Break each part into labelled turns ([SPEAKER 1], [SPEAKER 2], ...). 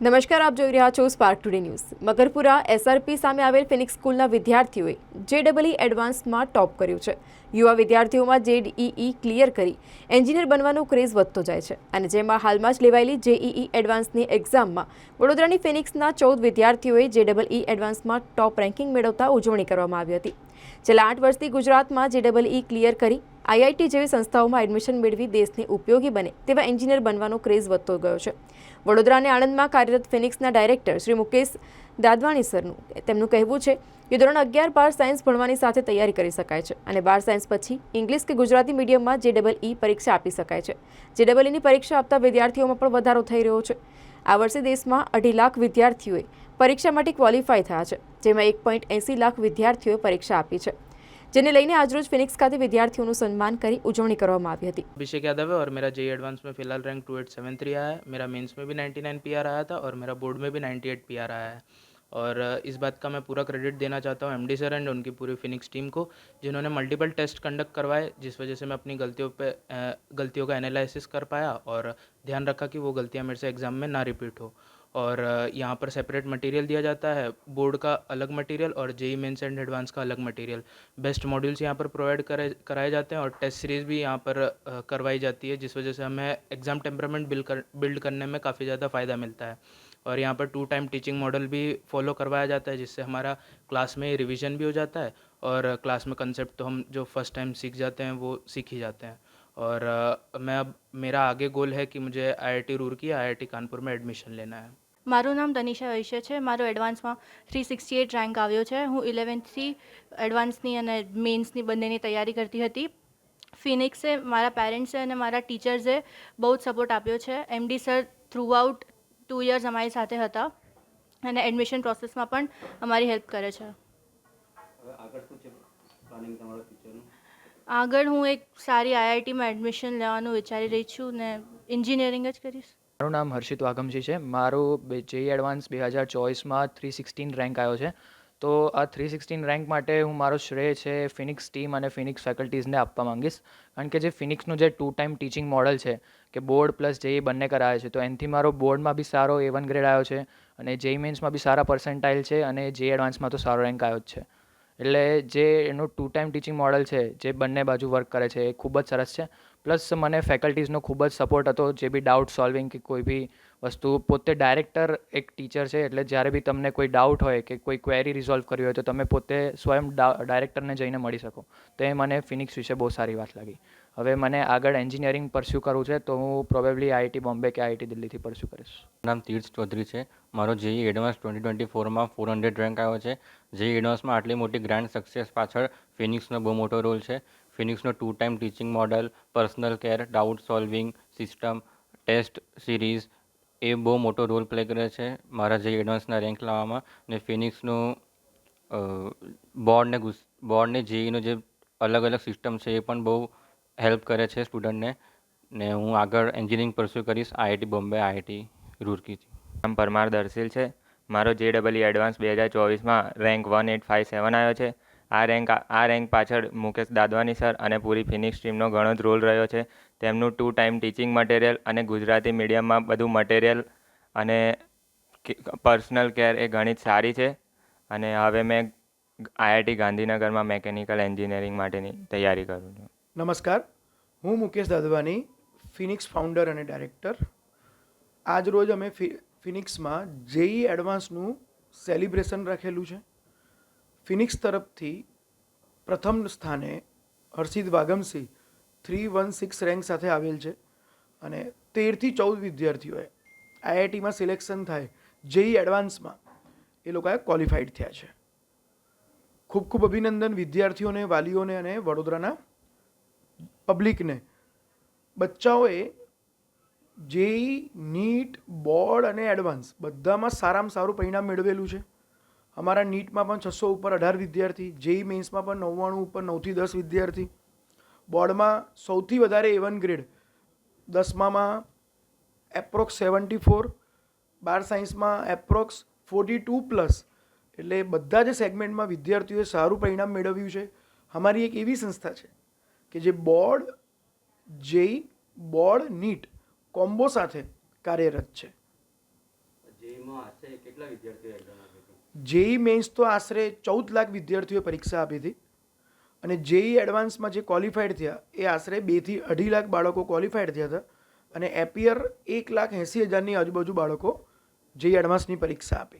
[SPEAKER 1] નમસ્કાર, આપ જોઈ રહ્યા છો Spark Today News Magarpura SRP સામે આવેલ ફિનિક્સ સ્કૂલના વિદ્યાર્થીઓએ જેડબલઈ એડવાન્સમાં ટોપ કર્યું છે. યુવા વિદ્યાર્થીઓમાં જેડઈઈ ક્લિયર કરી એન્જિનિયર બનવાનો ક્રેઝ વધતો જાય છે અને જેમાં હાલમાં જ લેવાયેલી જેઈઈ એડવાન્સની એક્ઝામમાં વડોદરાની ફિનિક્સના ચૌદ વિદ્યાર્થીઓએ જેડબલઈ એડવાન્સમાં ટોપ રેન્કિંગ મેળવતા ઉજવણી કરવામાં આવી હતી. છેલ્લા આઠ વર્ષથી ગુજરાતમાં જેડબલઈ ક્લિયર કરી આઈઆઈટી જેવી સંસ્થાઓમાં એડમિશન મેળવી દેશને ઉપયોગી બને તેવા એન્જિનિયર બનવાનો ક્રેઝ વધતો ગયો છે. વડોદરા અને આણંદમાં કાર્યરત ફિનિક્સના ડાયરેક્ટર શ્રી મુકેશ દાદવાણી સરનું તેમનું કહેવું છે કે ધોરણ અગિયાર બાર સાયન્સ ભણવાની સાથે તૈયારી કરી શકાય છે અને બાર સાયન્સ પછી ઇંગ્લિશ કે ગુજરાતી મીડિયમમાં જે ડબલ ઈ પરીક્ષા આપી શકાય છે. જે ડબલ ઈની પરીક્ષા આપતા વિદ્યાર્થીઓમાં પણ વધારો થઈ રહ્યો છે. આ વર્ષે દેશમાં અઢી લાખ વિદ્યાર્થીઓએ પરીક્ષા માટે ક્વોલિફાય થયા છે, જેમાં એક પોઈન્ટ એંસી લાખ વિદ્યાર્થીઓએ પરીક્ષા આપી છે. જેને લઈને આજરોજ ફિનિક્સ ખાતે વિદ્યાર્થીઓનું સન્માન કરી ઉજવણી કરવામાં આવી હતી
[SPEAKER 2] अभिषेक यादव है और मेरा जेई एडवांस में फ़िलहाल rank two eight seven three आया है मेरा मेंस में भी नाइन्टी नाइन पी आर आया था और मेरा बोर्ड में भी नाइन्टी एट पी आर आया है और अ, इस बात का मैं पूरा क्रेडिट देना चाहता हूँ एम डी सर एंड उनकी पूरी फिनिक्स टीम को जिन्होंने मल्टीपल टेस्ट कंडक्ट करवाए जिस वजह से मैं अपनी गलतियों पे अ, गलतियों का एनालिसिस कर पाया और ध्यान रखा कि वो गलतियाँ मेरे से एग्ज़ाम में ना रिपीट हो और यहाँ पर सेपरेट मटेरियल दिया जाता है बोर्ड का अलग मटेरियल और जेई मेंस एंड एडवांस का अलग मटेरियल बेस्ट मॉड्यूल्स यहाँ पर प्रोवाइड कराए कराए जाते हैं और टेस्ट सीरीज़ भी यहाँ पर करवाई जाती है, जिस वजह से हमें एग्ज़ाम टेम्परामेंट बिल्ड कर बिल्ड करने में काफ़ी ज़्यादा फ़ायदा मिलता है। और यहाँ पर टू टाइम टीचिंग मॉडल भी फॉलो करवाया जाता है, जिससे हमारा क्लास में रिविज़न भी हो जाता है और क्लास में कंसेप्ट तो हम जो फ़र्स्ट टाइम सीख जाते हैं, वो सीख ही जाते हैं। और अ, मैं अब मेरा आगे गोल है कि मुझे आईआईटी रुड़की या आईआईटी कानपुर में एडमिशन लेना है
[SPEAKER 3] મારું નામ તનિષા વૈશ્ય છે મારો એડવાન્સમાં થ્રી સિક્સટી એટ રેન્ક આવ્યો છે હું ઇલેવન્થથી એડવાન્સની અને મેન્સની બંનેની તૈયારી કરતી હતી ફિનિક્સે મારા પેરેન્ટ્સે અને મારા ટીચર્સે બહુ જ સપોર્ટ આપ્યો છે MD sir throughout two years અમારી સાથે હતા અને એડમિશન પ્રોસેસમાં પણ અમારી હેલ્પ કરે છે આગળ હું એક સારી આઈઆઈટીમાં એડમિશન લેવાનું વિચારી રહી છું ને એન્જિનિયરિંગ જ કરીશ.
[SPEAKER 4] મારું નામ હર્ષિત વાઘમજી છે. મારું જેઈ એડવાન્સ બે હજાર ચોવીસમાં થ્રી સિક્સટીન રેન્ક આવ્યો છે. તો આ થ્રી સિક્સટીન રેન્ક માટે હું મારો શ્રેય છે ફિનિક્સ ટીમ અને ફિનિક્સ ફેકલ્ટીઝને આપવા માંગીશ. કારણ કે જે ફિનિક્સનું જે ટુ ટાઈમ ટીચિંગ મોડલ છે, કે બોર્ડ પ્લસ જેઈ બંને કરાવે છે, તો એનાથી મારો બોર્ડમાં બી સારો એ વન ગ્રેડ આવ્યો છે અને જેઈ મેન્સમાં બી સારા પર્સન્ટાઇલ છે અને જે એડવાન્સમાં તો સારો રેન્ક આવ્યો જ છે. એટલે જે એનું ટુ ટાઈમ ટીચિંગ મોડલ છે, જે બંને બાજુ વર્ક કરે છે, એ ખૂબ જ સરસ છે. પ્લસ મને ફેકલ્ટીઝનો ખૂબ જ સપોર્ટ હતો, જે બી ડાઉટ સોલ્વિંગ કે કોઈ બી વસ્તુ. પોતે ડાયરેક્ટર એક ટીચર છે, એટલે જ્યારે બી તમને કોઈ ડાઉટ હોય કે કોઈ ક્વેરી રિઝોલ્વ કરવી હોય, તો તમે પોતે સ્વયં ડાયરેક્ટરને જઈને મળી શકો. તો એ મને ફિનિક્સ વિશે બહુ સારી વાત લાગી. હવે મને આગળ એન્જિનિયરિંગ પરસ્યુ કરવું છે, તો હું પ્રોબેબલી આઈઆઈટી બોમ્બે કે આઈઆઈટી દિલ્હીથી પરસ્યુ કરીશ.
[SPEAKER 5] નામ તીર્થ ચૌધરી છે. મારો જેઈ એડવાન્સ ટ્વેન્ટી ટ્વેન્ટી ફોરમાં ફોર હંડ્રેડ રેન્ક આવ્યો છે. જેઈ એડવાન્સમાં આટલી મોટી ગ્રાન્ડ સક્સેસ પાછળ ફિનિક્સનો બહુ મોટો રોલ છે. ફિનિક્સનો two time teaching model personal care doubt solving system test series એ બહુ મોટો રોલ પ્લે કરે છે. મારા જે એડવાન્સના રેન્ક લાવવામાં ને ફિનિક્સનું બોર્ડને ગુસ બોર્ડને જેઈનું જે અલગ અલગ સિસ્ટમ છે એ પણ બહુ હેલ્પ કરે છે સ્ટુડન્ટને ને. હું આગળ એન્જિનિયરિંગ પરસ્યુ કરીશ આઈઆઈટી બોમ્બે આઈઆઈટી રૂરકીથી
[SPEAKER 6] નામ પરમાર દર્શિલ છે. મારો જે ડબલ એડવાન્સ બે હજાર ચોવીસમાં rank one eight five seven આવ્યો છે. આ રેન્ક આ રેન્ક પાછળ મુકેશ દાદવાની સર અને પૂરી ફિનિક્સ ટીમનો ઘણો જ રોલ રહ્યો છે. તેમનું ટુ ટાઈમ ટીચિંગ મટીરિયલ અને ગુજરાતી મીડિયમમાં બધું મટીરિયલ અને પર્સનલ કેર એ ઘણી જ સારી છે. અને હવે મેં આઈઆઈટી ગાંધીનગરમાં મેકેનિકલ એન્જિનિયરિંગ માટેની તૈયારી કરું છું.
[SPEAKER 7] નમસ્કાર. હું મુકેશ દાદવાની, ફિનિક્સ ફાઉન્ડર અને ડાયરેક્ટર. આજ રોજ અમે ફિનિક્સમાં જેઈ એડવાન્સનું સેલિબ્રેશન રાખેલું છે. ફિનિક્સ તરફથી પ્રથમ સ્થાને Harshid Vagamsinh three one six rank સાથે આવેલ છે અને તેરથી ચૌદ વિદ્યાર્થીઓએ આઈઆઈટીમાં સિલેક્શન થાય જેઈ એડવાન્સમાં એ લોકોએ ક્વોલિફાઈડ થયા છે. ખૂબ ખૂબ અભિનંદન વિદ્યાર્થીઓને, વાલીઓને અને વડોદરાના પબ્લિકને. બચ્ચાઓએ જેઈ, નીટ, બોર્ડ અને એડવાન્સ બધામાં સારામાં સારું પરિણામ મેળવેલું છે. અમારા નીટમાં પણ છસો ઉપર અઢાર વિદ્યાર્થી જેઈ મેન્સમાં પણ નવ્વાણું ઉપર નવથી દસ વિદ્યાર્થી. બોર્ડમાં સૌથી વધારે એવન ગ્રેડ દસમામાં એપ્રોક્સ સેવન્ટી ફોર બાર સાયન્સમાં એપ્રોક્સ ફોર્ટી ટુ પ્લસ એટલે બધા જ સેગમેન્ટમાં વિદ્યાર્થીઓએ સારું પરિણામ મેળવ્યું છે. અમારી એક એવી સંસ્થા છે કે જે board JEE board, NEET combo સાથે કાર્યરત છે. જેઈ મેન્સ તો આશરે ચૌદ લાખ વિદ્યાર્થીઓએ પરીક્ષા આપી હતી. અને જેઈ એડવાન્સમાં જે ક્વોલિફાઈડ થયા, એ આશરે બેથી અઢી લાખ બાળકો ક્વોલિફાઈડ થયા હતા. અને એપિયર એક લાખ એંસી હજારની આજુબાજુ બાળકો જેઈ એડવાન્સની પરીક્ષા આપી.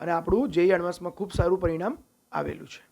[SPEAKER 7] અને આપણું જેઈ એડવાન્સમાં ખૂબ સારું પરિણામ આવેલું છે.